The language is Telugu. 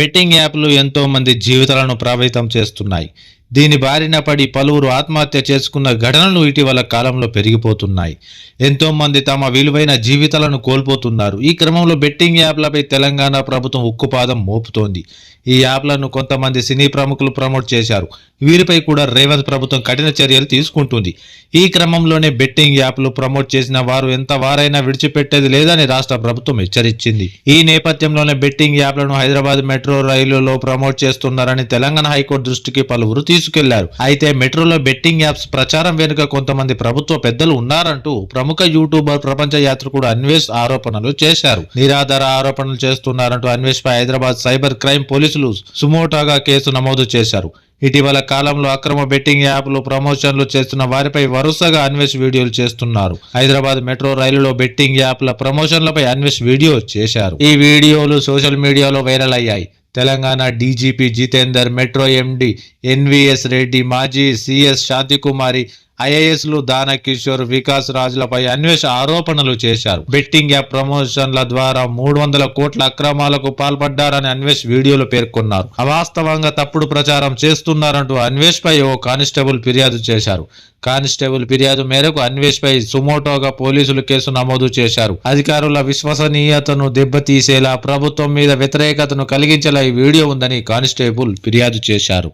బెట్టింగ్ యాప్లు ఎంతో మంది జీవితాలను ప్రభావితం చేస్తున్నాయి. దీని బారిన పడి పలువురు ఆత్మహత్య చేసుకున్న ఘటనలు ఇటీవల కాలంలో పెరిగిపోతున్నాయి. ఎంతోమంది తమ విలువైన జీవితాలను కోల్పోతున్నారు. ఈ క్రమంలో బెట్టింగ్ యాప్లపై తెలంగాణ ప్రభుత్వం ఉక్కుపాదం మోపుతోంది. ఈ యాప్లను కొంతమంది సినీ ప్రముఖులు ప్రమోట్ చేశారు. వీరిపై కూడా రేవంత్ ప్రభుత్వం కఠిన చర్యలు తీసుకుంటుంది. ఈ క్రమంలోనే బెట్టింగ్ యాప్లు ప్రమోట్ చేసిన వారు ఎంత వారైనా విడిచిపెట్టేది లేదని రాష్ట్ర ప్రభుత్వం హెచ్చరించింది. ఈ నేపథ్యంలోనే బెట్టింగ్ యాప్లను హైదరాబాద్ మెట్రో రైలులో ప్రమోట్ చేస్తున్నారని తెలంగాణ హైకోర్టు దృష్టికి పలువురు తీసుకెళ్ళారు. అయితే మెట్రోలో బెట్టింగ్ యాప్స్ ప్రచారం వెనుక కొంతమంది ప్రభుత్వ పెద్దలు ఉన్నారంటూ ప్రముఖ యూట్యూబర్ ప్రపంచ యాత్రికుడు అన్వేష్ ఆరోపణలు చేశారు. నిరాధార ఆరోపణలు చేస్తున్నారంటూ అన్వేష్ పై హైదరాబాద్ సైబర్ క్రైమ్ పోలీసులు సుమోటాగా కేసు నమోదు చేశారు. ఇటీవల కాలంలో అక్రమ బెట్టింగ్ యాప్లు ప్రమోషన్లు చేస్తున్న వారిపై వరుసగా అన్వేష్ వీడియోలు చేస్తున్నారు. హైదరాబాద్ మెట్రో రైలులో బెట్టింగ్ యాప్ల ప్రమోషన్లపై అన్వేష్ వీడియో చేశారు. ఈ వీడియోలు సోషల్ మీడియాలో వైరల్ అయ్యాయి. Telangana DGP Jitender metro MD NVS Reddy మాజీ సిఎస్ శాంతికుమారి ఐఏఎస్లు దాన కిషోర్ వికాస్ రాజులపై అన్వేష ఆరోపణలు చేశారు. బెట్టింగ్ యాప్ ప్రమోషన్ల ద్వారా మూడు వందల కోట్ల అక్రమాలకు పాల్పడ్డారని అన్వేష్ వీడియోలో పేర్కొన్నారు. అవాస్తవంగా తప్పుడు ప్రచారం చేస్తున్నారంటూ అన్వేష్ పై ఓ కానిస్టేబుల్ ఫిర్యాదు చేశారు. కానిస్టేబుల్ ఫిర్యాదు మేరకు అన్వేష్ పై సుమోటోగా పోలీసులు కేసు నమోదు చేశారు. అధికారుల విశ్వసనీయతను దెబ్బతీసేలా ప్రభుత్వం మీద వ్యతిరేకతను కలిగించేలా ఈ వీడియో ఉందని కానిస్టేబుల్ ఫిర్యాదు చేశారు.